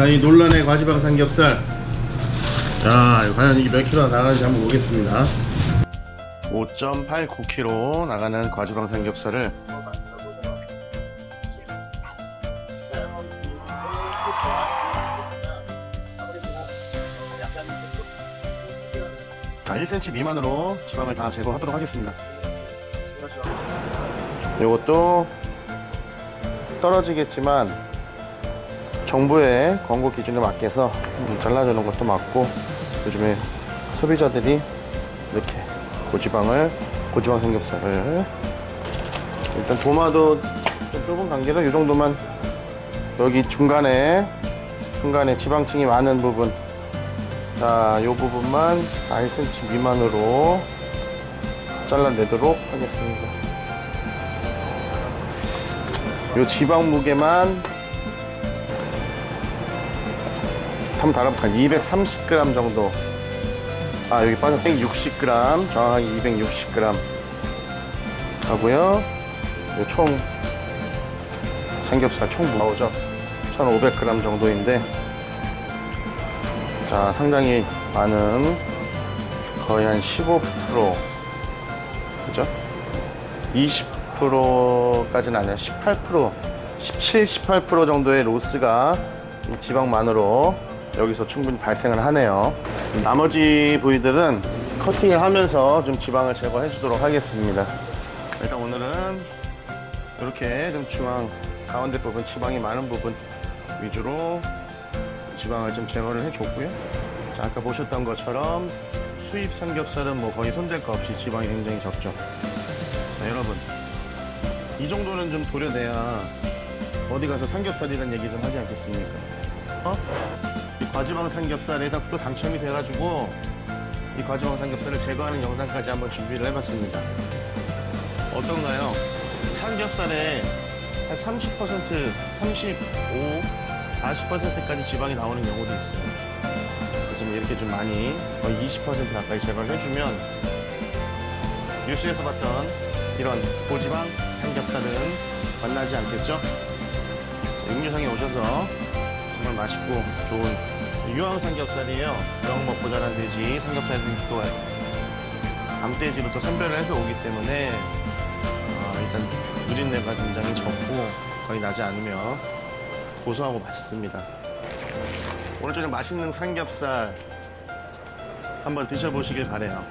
자, 이 논란의 과지방 삼겹살. 자, 과연 이게 몇 킬로 나가는지 한번 보겠습니다. 5.89kg 나가는 과지방 삼겹살을 자, 1cm 미만으로 지방을 다 제거하도록 하겠습니다. 이것도 떨어지겠지만 정부의 광고 기준에 맞게서 음, 잘라주는 것도 맞고 요즘에 소비자들이 이렇게 고지방을 고지방 삼겹살을 일단 도마도 좀 좁은 관계로 이 정도만 여기 중간에 중간에 지방층이 많은 부분 자, 요 부분만 1cm 미만으로 잘라내도록 하겠습니다. 요 지방 무게만 한번 달아볼까요? 230g 정도. 아, 여기 빠져 160g, 정확하게 260g 하고요. 요총 삼겹살 총 나오죠? 1,500g 정도인데 자, 상당히 많은 거의 한 15% 그죠? 20%까지는 아니라 18% 17, 18% 정도의 로스가 이 지방만으로 여기서 충분히 발생을 하네요. 나머지 부위들은 커팅을 하면서 좀 지방을 제거해 주도록 하겠습니다. 일단 오늘은 이렇게 좀 중앙 가운데 부분 지방이 많은 부분 위주로 지방을 좀 제거를 해 줬고요. 자, 아까 보셨던 것처럼 수입 삼겹살은 뭐 거의 손댈 거 없이 지방이 굉장히 적죠. 자, 여러분. 이 정도는 좀 도려내야 어디 가서 삼겹살이라는 얘기 좀 하지 않겠습니까? 어? 이 과지방 삼겹살에다 또 당첨이 돼가지고 이 과지방 삼겹살을 제거하는 영상까지 한번 준비를 해봤습니다. 어떤가요? 삼겹살에 한 30%, 35, 40%까지 지방이 나오는 경우도 있어요. 지금 이렇게 좀 많이 거의 20% 가까이 제거를 해주면 뉴스에서 봤던 이런 고지방 삼겹살은 만나지 않겠죠? 육류상에 오셔서 정말 맛있고 좋은 유황 삼겹살이에요. 영 먹고 자란 돼지 삼겹살들이 또 암돼지로 또 선별을 해서 오기 때문에 어, 일단 누린내가 굉장히 적고 거의 나지 않으며 고소하고 맛있습니다. 오늘 저녁 맛있는 삼겹살 한번 드셔보시길 바래요.